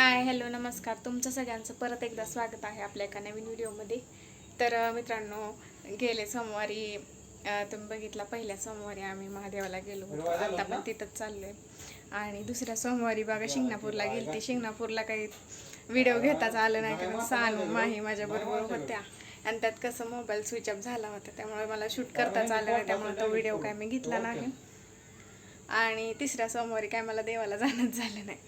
Hi hello नमस्कार. तुमचं सगळ्यांचं परत एकदा स्वागत आहे आपल्या एका नवीन व्हिडिओमध्ये. तर मित्रांनो गेले सोमवारी तुम्ही बघितला पहिल्या सोमवारी आम्ही महादेवाला गेलो होतो. आता पण तिथंच चाललोय. आणि दुसऱ्या सोमवारी बघा शिंगणापूरला गेलते. शिंगणापूरला काही व्हिडिओ घेताच आलं नाही कारण सानू माही माझ्याबरोबर होत्या. आणि त्यात कसं मोबाईल स्विच ऑफ झाला होता. त्यामुळे मला शूट करताच आलं नाही. त्यामुळे तो व्हिडिओ काय मी घेतला नाही. आणि तिसऱ्या सोमवारी काय मला देवाला जाणंच झालं नाही.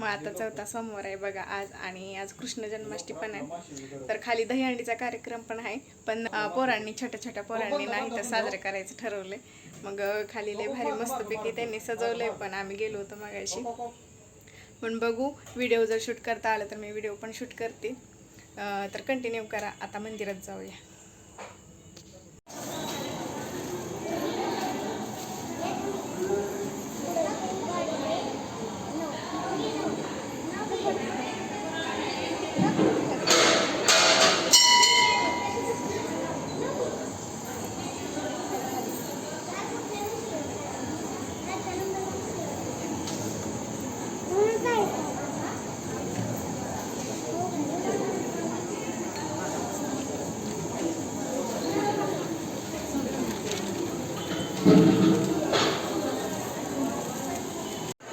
मग आता चौथा सोमवार आहे बघा आज आणि आज कृष्ण जन्माष्टमी पण आहे. तर खाली दहीहंडीचा कार्यक्रम पण आहे. पण पोरांनी छोट्या छोट्या पोरांनी नाही तर साजरे करायचं ठरवलंय. मग खाली लय भारी मस्तपैकी त्यांनी सजवलंय पण आम्ही गेलो होतो मगाशी. पण बघू व्हिडिओ जर शूट करता आलं तर मी व्हिडिओ पण शूट करते. तर कंटिन्यू करा. आता मंदिरात जाऊया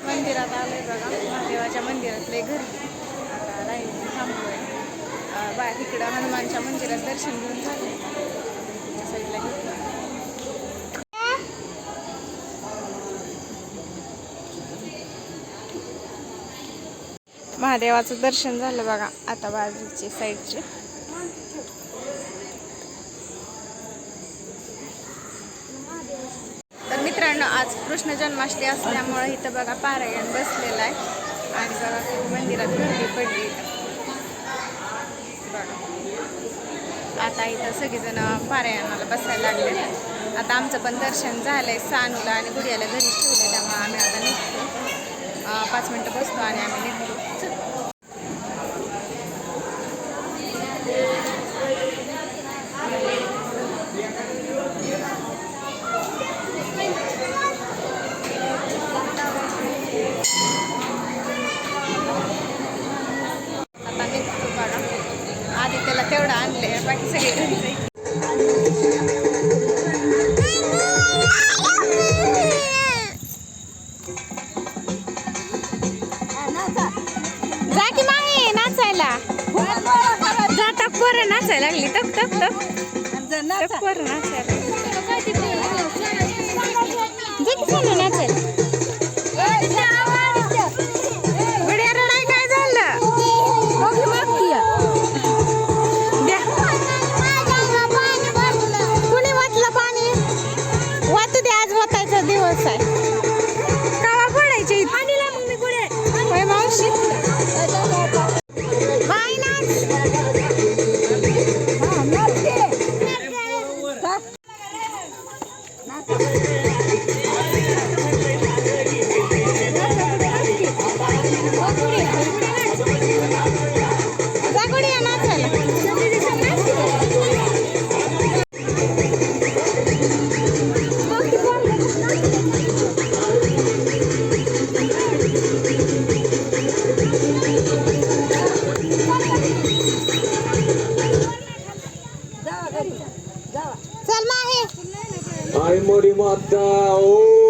मंदिरात आलोय बघा महादेवाच्या मंदिरातले घरी. आता राहील थांबलो आहे बा इकडं हनुमानच्या मंदिरात दर्शन घेऊन झाले. साईडला घेतलं महादेवाचं दर्शन झालं बघा आता बाजूचे साईडचे. तर मित्रांनो आज कृष्ण जन्माष्टमी असल्यामुळे इथं बघा पारायण बसलेलं आहे. खूप थंडी पडली बघा. आता इथं सगळेजण पारायणाला बसायला लागले. आता आमचं पण दर्शन झालंय सानूला आणि गुडियाला घरीच ठेवलं त्यामुळे आम्ही आता निघतो. पाच मिनटं बसतो आणि आम्ही निघतो आता निघतो बघा आधी त्याला तेवढं आणले बाकी सगळे घरीच आहे. जा की माही नाचायला. जा टक पोरं नाचायला लागली. टक टक टक टक पोरं नाचायला. चल माहे आई मोरी माता ओ.